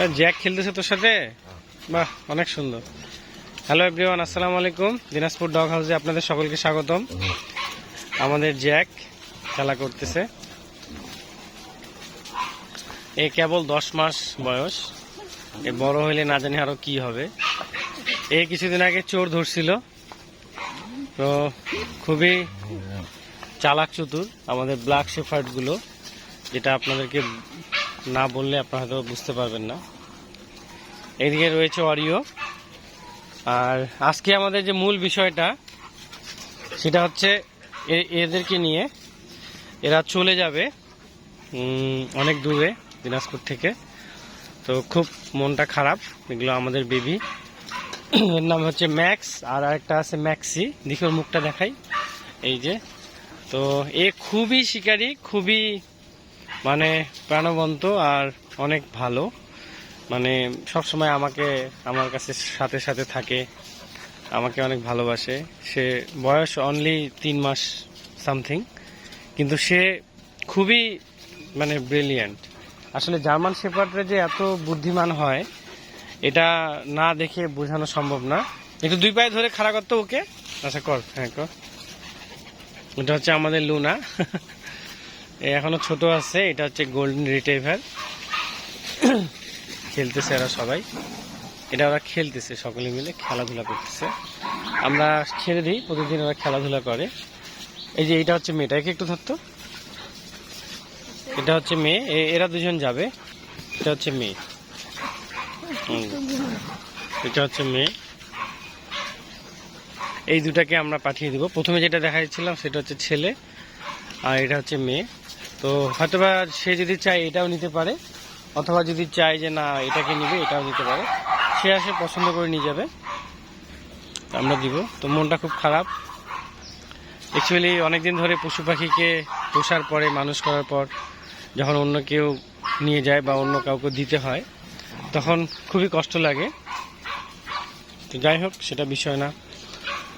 এ, Jack খেলতেছে তোর সাথে? বাহ অনেক সুন্দর। হ্যালো এভরিওয়ান আসসালামু আলাইকুম। দিনাজপুর ডগ হাউসে আপনাদের সকলকে স্বাগতম। আমাদের জ্যাক খেলা করতেছে। এ কেবল দশ মাস বয়স। এ বড় হইলে না জানি আরও কি হবে। এ কিছুদিন আগে চোর ধরছিল। তো খুবই চালাক চতুর আমাদের ব্ল্যাক শেফার্ডগুলো যেটা আপনাদেরকে না বললে আপনারা হয়তো বুঝতে পারবেন না। এদিকে রয়েছে অরিও আর আজকে আমাদের যে মূল বিষয়টা, সেটা হচ্ছে এদেরকে নিয়ে। এরা চলে যাবে অনেক দূরে দিনাজপুর থেকে। তো খুব মনটা খারাপ, এগুলো আমাদের বেবি। এর নাম হচ্ছে ম্যাক্স, আর আরেকটা আছে ম্যাক্সি। দেখি মুখটা দেখাই। এই যে, তো এ খুবই শিকারী, খুবই মানে প্রাণবন্ত আর অনেক ভালো। মানে সব সময় আমাকে, আমার কাছে সাথে সাথে থাকে, আমাকে অনেক ভালোবাসে। সে বয়স অনলি তিন মাস সামথিং কিন্তু সে খুবই মানে ব্রিলিয়ান্ট আসলে জার্মান শেপার্ডরা যে এত বুদ্ধিমান হয়, এটা না দেখে বোঝানো সম্ভব না। একটু দুই পায়ে ধরে খাড়া করতো ওকে। আচ্ছা কর হ্যাঁ কর। এটা হচ্ছে আমাদের লুনা। এখনও ছোট আছে, এটা হচ্ছে গোল্ডেন রিটেভার খেলতেছে এরা সবাই। এটা ওরা খেলতেছে, সকলে মিলে খেলাধুলা করতেছে। আমরা ছেড়ে দিই, প্রতিদিন ওরা খেলাধুলা করে। এই যে এটা হচ্ছে মেয়েটা একে একটু ধরতো। এটা হচ্ছে মেয়ে এরা দুজন যাবে। এটা হচ্ছে মেয়ে। এটা হচ্ছে মেয়ে। এই দুটাকে আমরা পাঠিয়ে দিব। প্রথমে যেটা দেখা দেখাচ্ছিলাম সেটা হচ্ছে ছেলে, আর এটা হচ্ছে মেয়ে। তো হয়তোবা সে যদি চায় এটাও নিতে পারে, অথবা যদি চায় যে না, এটাকে নিবে, এটাও নিতে পারে। সে আসে, পছন্দ করে নিয়ে যাবে। আমরা দিব। তো মনটা খুব খারাপ। অ্যাকচুয়ালি অনেকদিন ধরে পশু পাখিকে পোষার পরে, মানুষ করার পর, যখন অন্য কেউ নিয়ে যায় বা অন্য কাউকে দিতে হয়, তখন খুবই কষ্ট লাগে। তো যাই হোক, সেটা বিষয় না।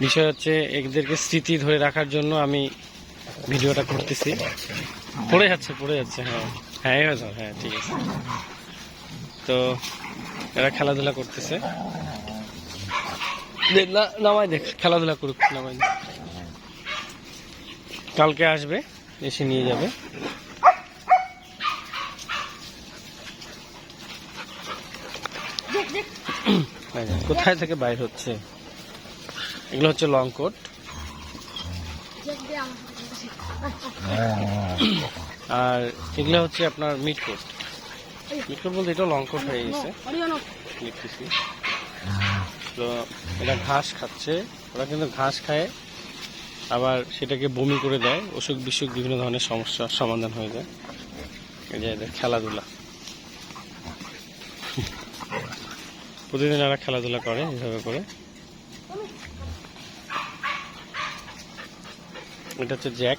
বিষয় হচ্ছে, এদেরকে স্মৃতি ধরে রাখার জন্য আমি ভিডিওটা করতেছি। পড়ে যাচ্ছে পড়ে যাচ্ছে হ্যাঁ। হ্যাঁ হয়েছে, হ্যাঁ ঠিক আছে। তো এরা খেলাধুলা করতেছে। নামাই দেখ খেলাধুলা করুক নামাই। কালকে আসবে এসে নিয়ে যাবে। কোথায় থেকে বাইর হচ্ছে? এগুলো হচ্ছে লং কোট আর এগুলো হচ্ছে আপনার মিড কোস্ট মিড কোট বলতে এটা লং কোট হয়ে গেছে। দেখতেছি। তো এটা ঘাস খাচ্ছে। ওরা কিন্তু ঘাস খায়, আবার সেটাকে বমি করে দেয়। অসুখ বিসুখ বিভিন্ন ধরনের সমস্যার সমাধান হয়ে যায়। এই যে এদের খেলাধুলা। প্রতিদিন এরা খেলাধুলা করে এইভাবে করে। এটা হচ্ছে জ্যাক।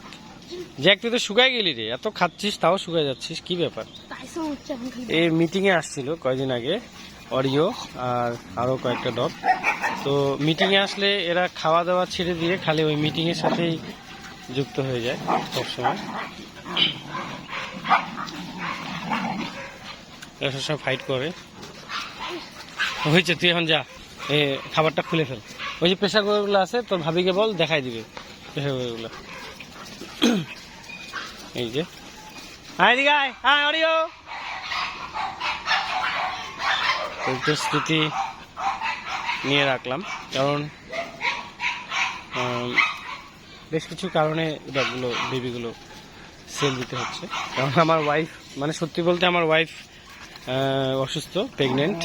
জ্যাক তুই তো শুকায় গেলি রে এত খাচ্ছিস তাও শুকায় যাচ্ছিস কি ব্যাপার? এই মিটিং এ আসছিল কয়দিন আগে অরিও আর আরও কয়েকটা ডগ তো মিটিং এ আসলে এরা খাওয়া দাওয়া ছেড়ে দিয়ে খালি ওই মিটিং এর সাথেই যুক্ত হয়ে যায় সবসময়। এরা সবসময় ফাইট করে। হয়েছে তুই এখন যা এ খাবারটা খুলে ফেল। ওই যে প্রেশার কুকারগুলো আছে তোর ভাবিকে বল দেখাই দিবে প্রেশার কুকারগুলো এই যে। আয় দিকে আয়। আয় অরিও একটু স্মৃতি নিয়ে রাখলাম। কারণ বেশ কিছু কারণে ডগগুলো বেবিগুলো সেল দিতে হচ্ছে। কারণ আমার ওয়াইফ মানে সত্যি বলতে আমার ওয়াইফ অসুস্থ প্রেগনেন্ট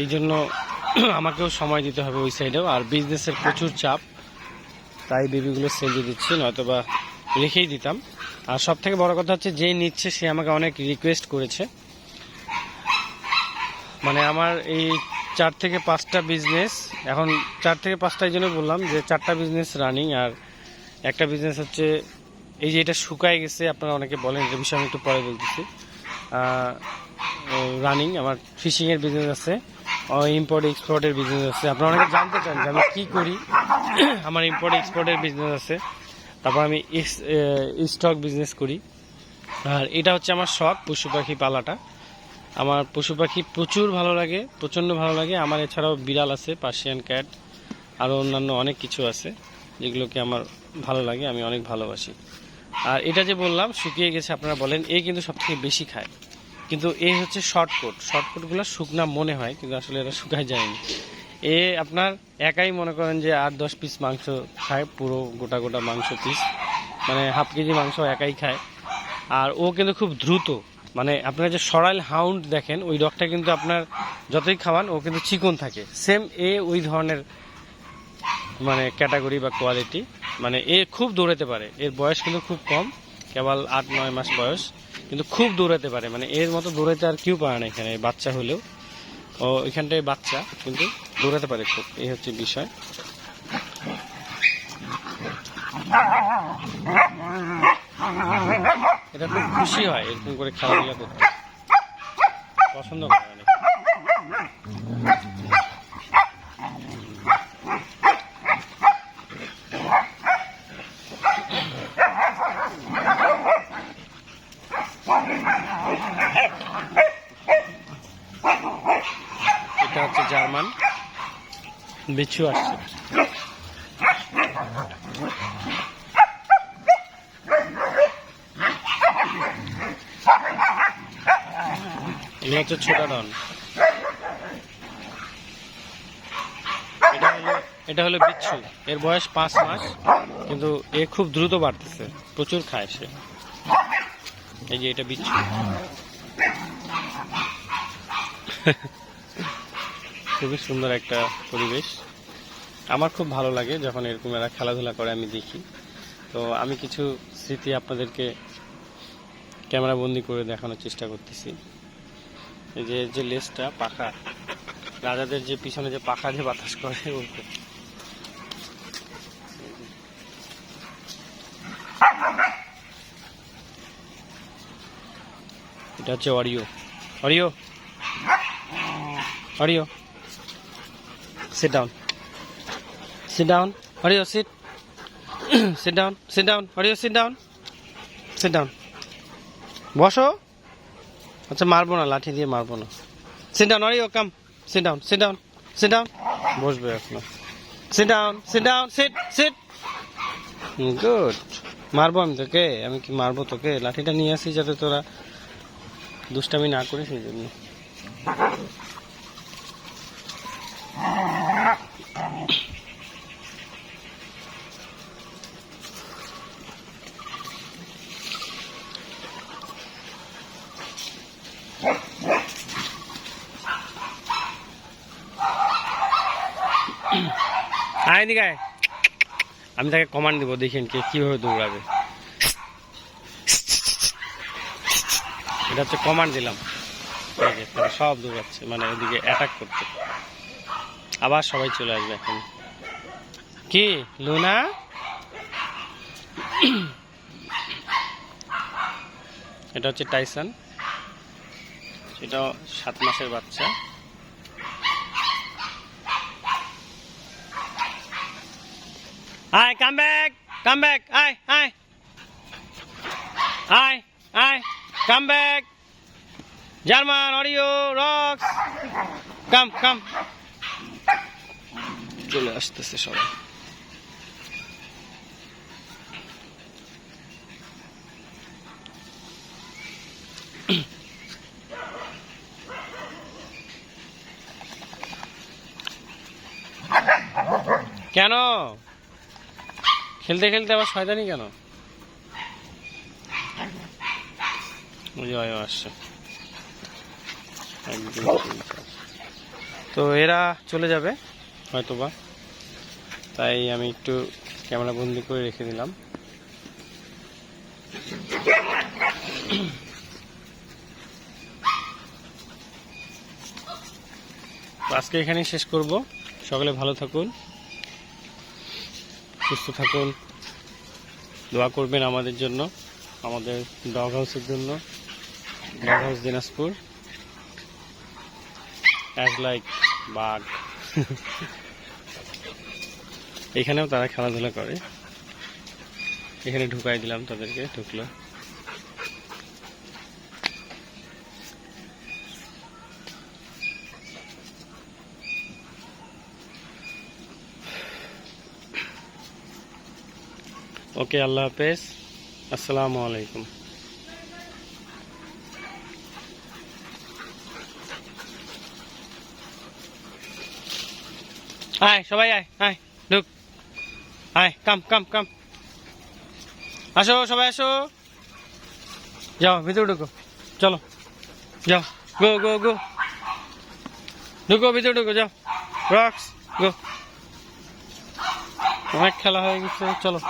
এই জন্য আমাকেও সময় দিতে হবে ওই সাইডেও আর বিজনেসের প্রচুর চাপ, তাই বেবিগুলো সেল দিয়ে দিচ্ছি। নয়তো বা রেখেই দিতাম। আর সব থেকে বড় কথা হচ্ছে যে নিচ্ছে সে আমাকে অনেক রিকোয়েস্ট করেছে। মানে আমার এই চার থেকে পাঁচটা বিজনেস এখন চার থেকে পাঁচটা জন্য বললাম যে চারটা বিজনেস রানিং আর একটা বিজনেস হচ্ছে, এই যে এটা শুকায় গেছে, আপনারা অনেকে বলেন এটা বিষয়ে আমি একটু পরে বলতেছি। রানিং আমার ফিশিংয়ের বিজনেস আছে ইম্পোর্ট এক্সপোর্টের বিজনেস আছে। আপনারা অনেকে জানতে চান যে আমি কী করি? আমার ইম্পোর্ট এক্সপোর্টের বিজনেস আছে। তারপর আমি স্টক বিজনেস করি। আর এটা হচ্ছে আমার শখ, পশু পাখি পালাটা। আমার পশু পাখি প্রচুর ভালো লাগে, প্রচণ্ড ভালো লাগে। আমার এছাড়াও বিড়াল আছে, পার্সিয়ান ক্যাট আরও অন্যান্য অনেক কিছু আছে, যেগুলোকে আমার ভালো লাগে, আমি অনেক ভালোবাসি। আর এটা যে বললাম, শুকিয়ে গেছে আপনারা বলেন, এ কিন্তু সবথেকে বেশি খায়। কিন্তু এ হচ্ছে শর্টকট শর্টকটগুলো শুকনা মনে হয়, কিন্তু আসলে এরা শুকায় যায়নি। এ আপনার একাই মনে করেন যে আট, দশ পিস মাংস খায়, পুরো গোটা গোটা মাংস পিস মানে হাফ কেজি মাংস একাই খায়। আর ও কিন্তু খুব দ্রুত মানে আপনার যে সরাইল হাউন্ড দেখেন, ওই ডগটা কিন্তু আপনার যতই খাওয়ান, ও কিন্তু চিকন থাকে। সেম এ ওই ধরনের মানে ক্যাটাগরি বা কোয়ালিটি মানে এ খুব দৌড়াতে পারে। এর বয়স কিন্তু খুব কম, কেবল আট, নয় মাস বয়স, কিন্তু খুব দৌড়াতে পারে। মানে এর মতো দৌড়াতে আর কেউ পারে না এখানে, বাচ্চা হলেও। ও, এখানটায় বাচ্চা, কিন্তু দৌড়াতে পারে খুব। এই হচ্ছে বিষয়। এটা খুব খুশি হয়, এরকম করে খেলাধুলা করতে। পছন্দ করে অনেক এটা হচ্ছে জার্মান বিচ্ছু আসছে। এগুলো হচ্ছে ছোট ডন এটা হলো এটা হলো বিচ্ছু। এর বয়স পাঁচ মাস, কিন্তু এ খুব দ্রুত বাড়তেছে। প্রচুর খায় সে। এই যে এটা বিচ্ছু। খুবই সুন্দর একটা পরিবেশ। আমার খুব ভালো লাগে যখন এরকম এরা খেলাধুলা করে, আমি দেখি। তো আমি কিছু স্মৃতি আপনাদেরকে ক্যামেরা বন্দি করে দেখানোর চেষ্টা করতেছি। এই যে যে লেজটা পাখা, রাজাদের যে পিছনে যে পাখা যে বাতাস করে ওরকম এটা হচ্ছে Oreo. Oreo? Oreo? sit down. Sit down. Are you sit? sit down. Sit down. Are you sit down? Sit আচ্ছা মারবো না, লাঠি দিয়ে মারবো না সিট ডাউন আরে come sit down sit down sit down বসবে এখন sit down sit down sit sit good মারবো আমি তোকে আমি কি মারবো তোকে লাঠিটা নিয়ে আসি যাতে তোরা দুষ্টামি না করে সেই জন্য আয় দিকে আয়। আমি তাকে কমান্ড দিব, দেখেন কে কীভাবে দৌড়াবে। এটা হচ্ছে কমান্ড দিলাম। সব দৌড়াচ্ছে মানে ওদিকে অ্যাটাক করতে আবার সবাই চলে আসবে এখন। কি, লুনা? এটা হচ্ছে টাইসন। এটা সাত মাসের বাচ্চা। আয় কাম ব্যাক কাম ব্যাক আয় আয় আয় আয় come back German Oreo rocks come come চলে আসতেছে সবাই কেন খেলতে খেলতে আবার শয়তানি কেন? আসছে। তো এরা চলে যাবে? হয়তোবা। তাই আমি একটু ক্যামেরা বন্দি করে রেখে দিলাম। আজকে এখানেই শেষ করব। সকলে ভালো থাকুন। সুস্থ থাকুন। দোয়া করবেন আমাদের জন্য, আমাদের ডগ হাউসের জন্য dog house Dinajpur. As like বাঘ। এখানেও তারা খেলাধুলা করে। এখানে ঢুকাই দিলাম তাদেরকে, ঢুকলো। ওকে, আল্লাহ হাফেজ। আসসালামু আলাইকুম। আয়, সবাই আয় আয়, ঢুক। আয়, কাম কাম কাম। আসো, সবাই আসো। যাও, ভিতরে ঢুকো। চলো, যাও। গো গো গো। ঢুকো, ভিতরে ঢুকো, যাও। Rocks, go. অনেক খেলা হয়ে গেছে, চলো।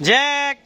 জ্যাক